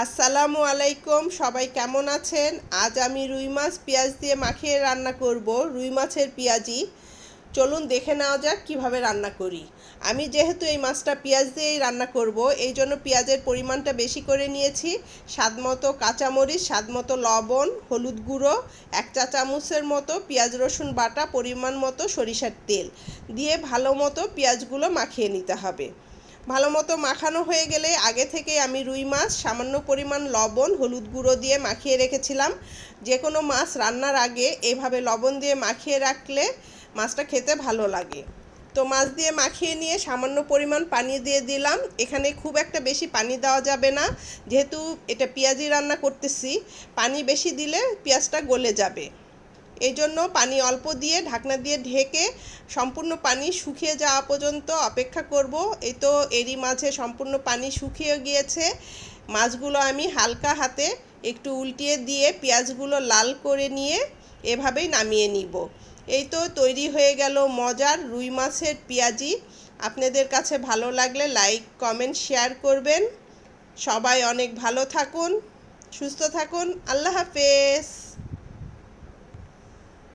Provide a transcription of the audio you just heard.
আসসালামু আলাইকুম, সবাই কেমন আছেন? আজ আমি রুই মাছ পেঁয়াজ দিয়ে মাখিয়ে রান্না করব, রুই মাছের পেঁয়াজি। চলুন দেখে নেওয়া যাক কীভাবে রান্না করি। আমি যেহেতু এই মাছটা পেঁয়াজ দিয়েই রান্না করব, এই জন্য পেঁয়াজের পরিমাণটা বেশি করে নিয়েছি। স্বাদ মতো কাঁচামরিচ, স্বাদ মতো লবণ, হলুদ গুঁড়ো, এক চা চামচের মতো পেঁয়াজ রসুন বাটা, পরিমাণ মতো সরিষার তেল। দিয়ে ভালো মতো পেঁয়াজগুলো মাখিয়ে নিতে হবে। ভালো মতো মাখানো হয়ে গেলে আগে থেকে আমি রুই মাছ, সামান্য পরিমাণ লবণ, হলুদ গুঁড়ো দিয়ে মাখিয়ে রেখেছিলাম। যে কোনো মাছ রান্নার আগে এভাবে লবণ দিয়ে মাখিয়ে রাখলে মাছটা খেতে ভালো লাগে। তো মাছ দিয়ে মাখিয়ে নিয়ে সামান্য পরিমাণ পানি দিয়ে দিলাম। এখানে খুব একটা বেশি পানি দেওয়া যাবে না। যেহেতু এটা পেঁয়াজি রান্না করতেছি, পানি বেশি দিলে পেঁয়াজটা গলে যাবে। এই জন্য পানি অল্প দিয়ে ঢাকনা দিয়ে ঢেকে সম্পূর্ণ পানি শুকিয়ে যাওয়া পর্যন্ত অপেক্ষা করব। এই তো এরই মাঝে সম্পূর্ণ পানি শুকিয়ে গিয়েছে। মাছগুলো আমি হালকা হাতে একটু উল্টিয়ে দিয়ে পেঁয়াজগুলো লাল করে নিয়ে এভাবেই নামিয়ে নিব। এই তো তৈরি হয়ে গেল মজার রুই মাছের পেঁয়াজি। আপনাদের কাছে ভালো লাগলে লাইক, কমেন্ট, শেয়ার করবেন। সবাই অনেক ভালো থাকুন, সুস্থ থাকুন। আল্লাহ হাফেজ।